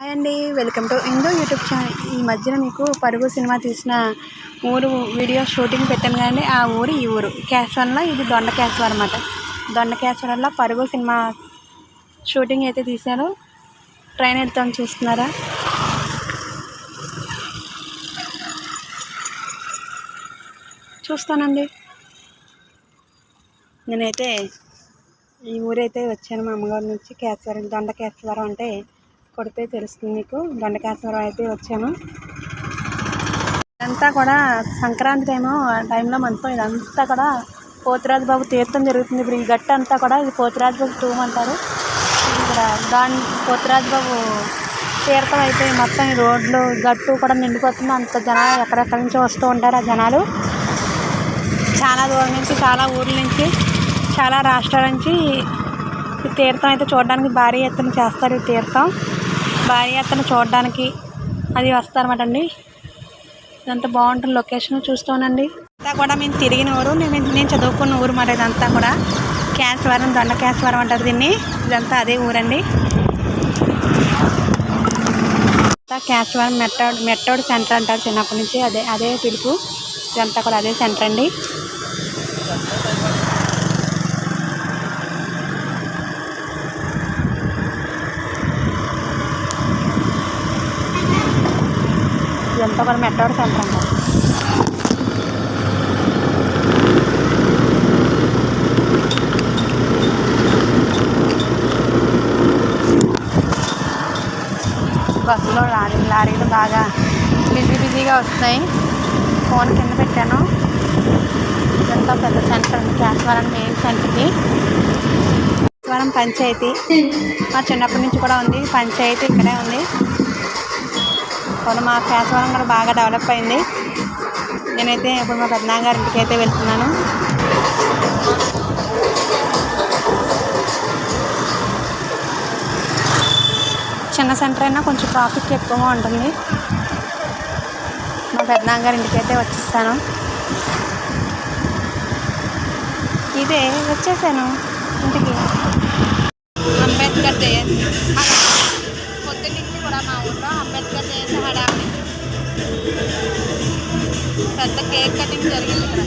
Hi అండి welcome to ఇందో YouTube channel. ఈ మధ్యన మీకు పరుగు సినిమా తీసిన ఊరు వీడియో షూటింగ్ పెట్టాను కానీ ఆ ఊరు ఈ ఊరు. క్యాశ్వరంలో ఇది దొండ క్యాశ్వరం అనమాట దొండ క్యాశ్వరంలో పరుగు సినిమా షూటింగ్ అయితే తీశారు ట్రైన్ వెళ్తాం చూస్తున్నారా? చూస్తానండి. నేనైతే ఈ ఊరైతే వచ్చాను మా అమ్మగారి నుంచి. కేశవరం దొండ కేశవరం అంటే కొడితే తెలుస్తుంది మీకు దొండ అయితే వచ్చాము ఇదంతా కూడా సంక్రాంతి టైము ఆ టైంలో మనతో ఇదంతా కూడా పోతురాజు బాబు తీర్థం జరుగుతుంది. ఇప్పుడు ఈ గట్టు అంతా కూడా ఇది పోతురాజు బాబు టూమ్ అంటారు. ఇక్కడ దాని పోతురాజు బాబు తీర్థం అయితే మొత్తం ఈ రోడ్లు గట్టు కూడా నిండిపోతుంది. అంత జనాలు ఎక్కడెక్కడి నుంచి వస్తూ ఉంటారు ఆ జనాలు. చాలా దూరం నుంచి చాలా ఊర్ల నుంచి చాలా రాష్ట్రాల నుంచి ఈ తీర్థం అయితే చూడడానికి భారీ ఎత్తున చేస్తారు ఈ తీర్థం. భారీ ఎత్తున చూడడానికి అది వస్తారన్నమాట అండి. ఇదంతా బాగుంటుంది లొకేషన్ చూస్తానండి. అంతా కూడా మేము తిరిగిన ఊరు నేను నేను చదువుకున్న ఊరు మరి ఇదంతా కూడా. కేశవరం దొండ కేశవరం అంటారు దీన్ని. ఇదంతా అదే ఊరండి. ఇదంతా కేశవరం మెట్టోడ్ మెట్టోడ్ సెంటర్ అంటారు చిన్నప్పటి నుంచి. అదే అదే పిలుపు. ఇదంతా కూడా అదే సెంటర్ అండి. ఇదంతా కూడా మెట్టోడ్ సెంటర్ అంటారు బస్సులో లారీ లారీలు బాగా బిజీ బిజీగా వస్తాయి ఫోన్ కింద పెట్టాను. ఇదంతా పెద్ద సెంటర్ ఉంది కేశవరం మెయిన్ సెంటర్ది. కేశవరం పంచాయతీ. మా చిన్నప్పటి నుంచి కూడా ఉంది. పంచాయతీ ఇక్కడే ఉంది. ఇప్పుడు మా కేశవరం కూడా బాగా డెవలప్ అయింది. నేనైతే ఇప్పుడు మా పెద్దనాన్నగారి ఇంటికి అయితే వెళ్తున్నాను. చిన్న సెంటర్ అయినా కొంచెం ట్రాఫిక్ ఎక్కువగా ఉంటుంది. మా పెద్దనాన్నగారి ఇంటికి అయితే వచ్చేస్తాను. ఇదే వచ్చేసాను ఇంటికి. అంబేద్కర్ జయంతి పెద్ద కేక్ కటింగ్ జరిగింది ఇక్కడ